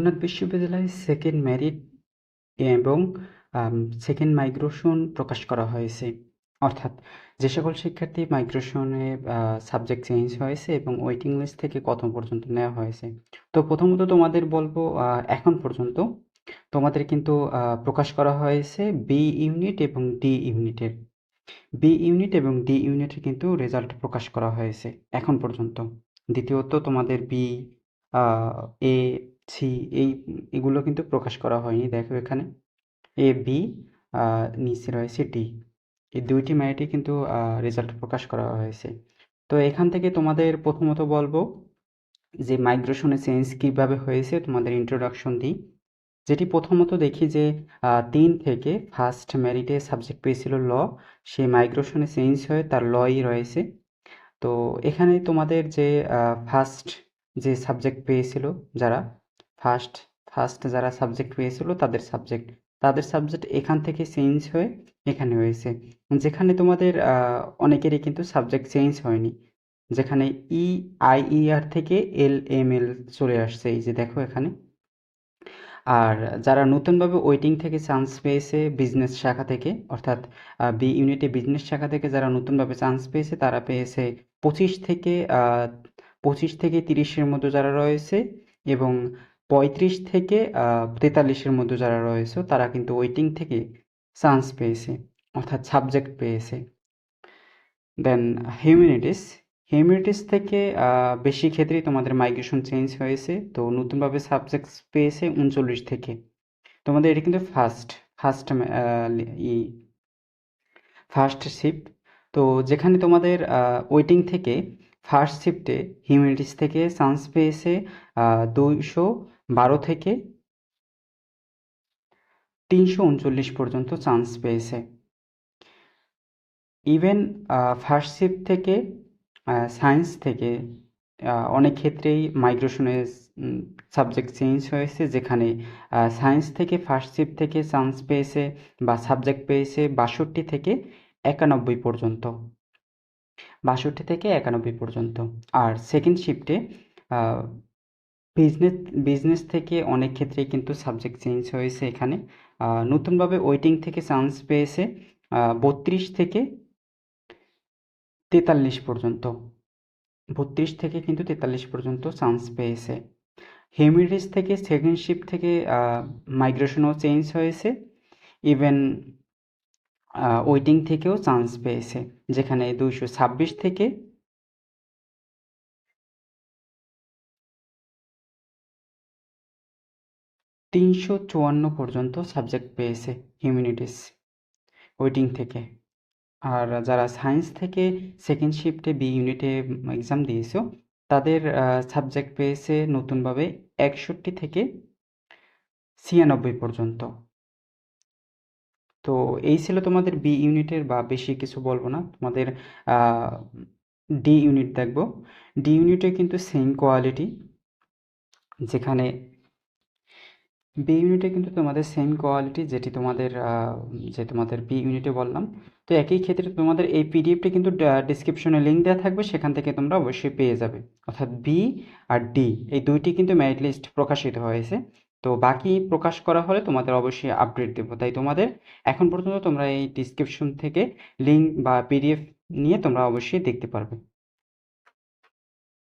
জগন্নাথ বিশ্ববিদ্যালয়ে second merit এবং second migration প্রকাশ করা হয়েছে। অর্থাৎ যে সকল শিক্ষার্থী মাইগ্রেশনে সাবজেক্ট চেঞ্জ হয়েছে এবং ওয়েটিং লিস্ট থেকে কত পর্যন্ত নেওয়া হয়েছে। তো প্রথমত তোমাদের বলব এখন পর্যন্ত তোমাদের কিন্তু প্রকাশ করা হয়েছে বি ইউনিট এবং ডি ইউনিটের বি ইউনিট এবং ডি ইউনিটের কিন্তু রেজাল্ট প্রকাশ করা হয়েছে এখন পর্যন্ত। দ্বিতীয়ত তোমাদের বি এ সি এই, এগুলো কিন্তু প্রকাশ করা হয়নি। দেখো এখানে এ বি নিচে রয়েছে ডি এই দুইটি মেরিটই কিন্তু রেজাল্ট প্রকাশ করা হয়েছে। তো এখান থেকে তোমাদের প্রথমত বলব যে মাইগ্রেশনে চেঞ্জ কীভাবে হয়েছে তোমাদের ইন্ট্রোডাকশন দিই। যেটি প্রথমত দেখি যে তিন থেকে ফার্স্ট মেরিটে সাবজেক্ট পেয়েছিল ল। সেই মাইগ্রেশনে চেঞ্জ হয়ে তার লই রয়েছে। তো এখানে তোমাদের যে ফার্স্ট যে সাবজেক্ট পেয়েছিল যারা ফার্স্ট ফার্স্ট যারা সাবজেক্ট পেয়েছিল তাদের সাবজেক্ট তাদের সাবজেক্ট এখান থেকে চেঞ্জ হয়ে এখানে হয়েছে। যেখানে তোমাদের অনেকেরই কিন্তু সাবজেক্ট চেঞ্জ হয়নি। যেখানে ই আই ই আর থেকে এল এম এল চলে আসছে, এই যে দেখো এখানে। আর যারা নতুনভাবে ওয়েটিং থেকে চান্স পেয়েছে বিজনেস শাখা থেকে, অর্থাৎ বি ইউনিটে বিজনেস শাখা থেকে যারা নতুনভাবে চান্স পেয়েছে, তারা পেয়েছে পঁচিশ থেকে পঁচিশ থেকে তিরিশের মতো যারা রয়েছে এবং পঁয়ত্রিশ থেকে তেতাল্লিশের মধ্যে যারা রয়েছে, তারা কিন্তু ওয়েটিং থেকে চান্স পেয়েছে, অর্থাৎ সাবজেক্ট পেয়েছে। দেন হিউম্যানিটিস হিউম্যানিটিস থেকে বেশি ক্ষেত্রেই তোমাদের মাইগ্রেশন চেঞ্জ হয়েছে, তো নতুনভাবে সাবজেক্ট পেয়েছে উনচল্লিশ থেকে। তোমাদের এটা কিন্তু ফার্স্ট ফার্স্ট ই ফার্স্ট শিফট তো যেখানে তোমাদের ওয়েটিং থেকে ফার্স্ট শিফটে হিউম্যানিটিস থেকে চান্স পেয়েছে দুইশো বারো থেকে তিনশো উনচল্লিশ পর্যন্ত চান্স পেয়েছে। ইভেন ফার্স্ট শিফট থেকে সায়েন্স থেকে অনেক ক্ষেত্রেই মাইগ্রেশনের সাবজেক্ট চেঞ্জ হয়েছে যেখানে সায়েন্স থেকে ফার্স্ট শিফট থেকে চান্স পেয়েছে বা সাবজেক্ট পেয়েছে বাষট্টি থেকে একানব্বই পর্যন্ত। বাষট্টি থেকে একানব্বই পর্যন্ত। আর সেকেন্ড শিফটে বিজনেস বিজনেস থেকে অনেক ক্ষেত্রেই কিন্তু সাবজেক্ট চেঞ্জ হয়েছে এখানে। নতুনভাবে ওয়েটিং থেকে চান্স পেয়েছে বত্রিশ থেকে তেতাল্লিশ পর্যন্ত। বত্রিশ থেকে কিন্তু তেতাল্লিশ পর্যন্ত চান্স পেয়েছে। হিউম্যানিটিস থেকে সেকেন্ড শিফট থেকে মাইগ্রেশনও চেঞ্জ হয়েছে। ইভেন ওয়েটিং থেকেও চান্স পেয়েছে, যেখানে দুইশো ছাব্বিশ থেকে তিনশো চুয়ান্ন পর্যন্ত সাবজেক্ট পেয়েছে হিউম্যানিটিস ওয়েটিং থেকে। আর যারা সায়েন্স থেকে সেকেন্ড শিফটে বি ইউনিটে এক্সাম দিয়েছ, তাদের সাবজেক্ট পেয়েছে নতুনভাবে একষট্টি থেকে ছিয়ানব্বই পর্যন্ত। তো এই ছিল তোমাদের বি ইউনিটের বা বেশি কিছু বলব না, তোমাদের ডি ইউনিট দেখব। ডি ইউনিটে কিন্তু সেম কোয়ালিটি যেখানে বি ইউনিটে কিন্তু তোমাদের সেম কোয়ালিটি যেটি তোমাদের যে তোমাদের বি ইউনিটে বললাম। তো একই ক্ষেত্রে তোমাদের এই পিডিএফটি কিন্তু ডিসক্রিপশনে লিঙ্ক দেওয়া থাকবে, সেখান থেকে তোমরা অবশ্যই পেয়ে যাবে। অর্থাৎ বি আর ডি এই দুইটি কিন্তু মেরিট লিস্ট প্রকাশিত হয়েছে। তো বাকি প্রকাশ করা হলে তোমাদের অবশ্যই আপডেট দেবো। তাই তোমাদের এখন পর্যন্ত তোমরা এই ডিসক্রিপশন থেকে লিঙ্ক বা পিডিএফ নিয়ে তোমরা অবশ্যই দেখতে পারবে।